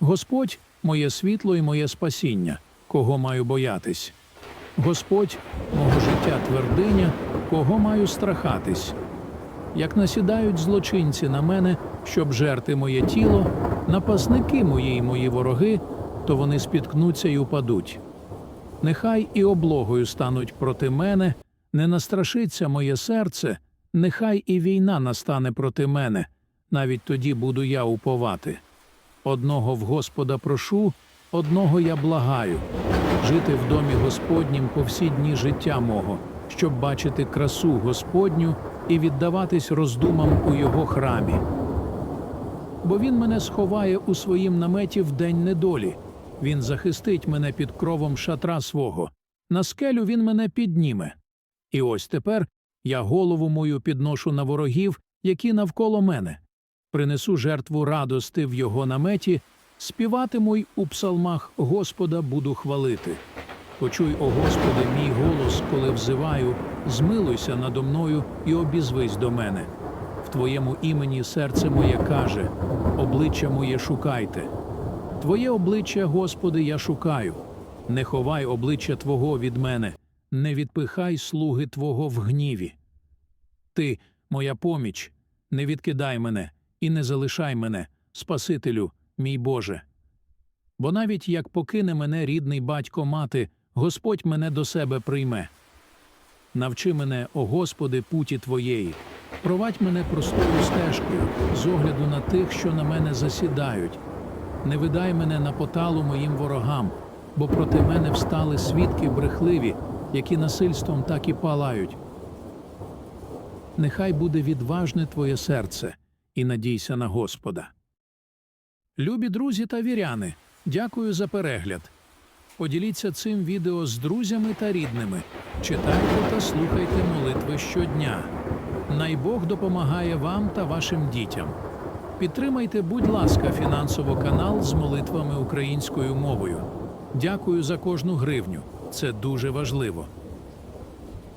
Господь моє світло і моє спасіння, кого маю боятись. Господь мого життя твердиня, кого маю страхатись. Як насідають злочинці на мене, щоб жерти моє тіло, напасники мої й мої вороги, то вони спіткнуться й упадуть. Нехай і облогою стануть проти мене, не настрашиться моє серце, нехай і війна настане проти мене, навіть тоді буду я уповати. Одного в Господа прошу, одного я благаю жити в домі Господнім по всі дні життя мого, щоб бачити красу Господню і віддаватись роздумам у його храмі. Бо він мене сховає у своїм наметі в день недолі. Він захистить мене під кровом шатра свого. На скелю він мене підніме. І ось тепер я голову мою підношу на ворогів, які навколо мене. Принесу жертву радости в його наметі, співатиму й у псалмах Господа буду хвалити. Почуй, о Господи, мій голос, коли взиваю, змилуйся надо мною і обізвись до мене. В Твоєму імені серце моє каже, обличчя моє шукайте. Твоє обличчя, Господи, я шукаю. Не ховай обличчя Твого від мене, не відпихай слуги Твого в гніві. Ти, моя поміч, не відкидай мене і не залишай мене, Спасителю, мій Боже. Бо навіть як покине мене рідний батько мати, Господь мене до себе прийме. Навчи мене, о Господи, путі Твоєї, провадь мене простою стежкою, з огляду на тих, що на мене засідають. Не видай мене на поталу моїм ворогам, бо проти мене встали свідки брехливі, які насильством так і палають. Нехай буде відважне твоє серце, і надійся на Господа. Любі друзі та віряни, дякую за перегляд. Поділіться цим відео з друзями та рідними. Читайте та слухайте молитви щодня. Най Бог допомагає вам та вашим дітям. Підтримайте, будь ласка, фінансово канал з молитвами українською мовою. Дякую за кожну гривню. Це дуже важливо.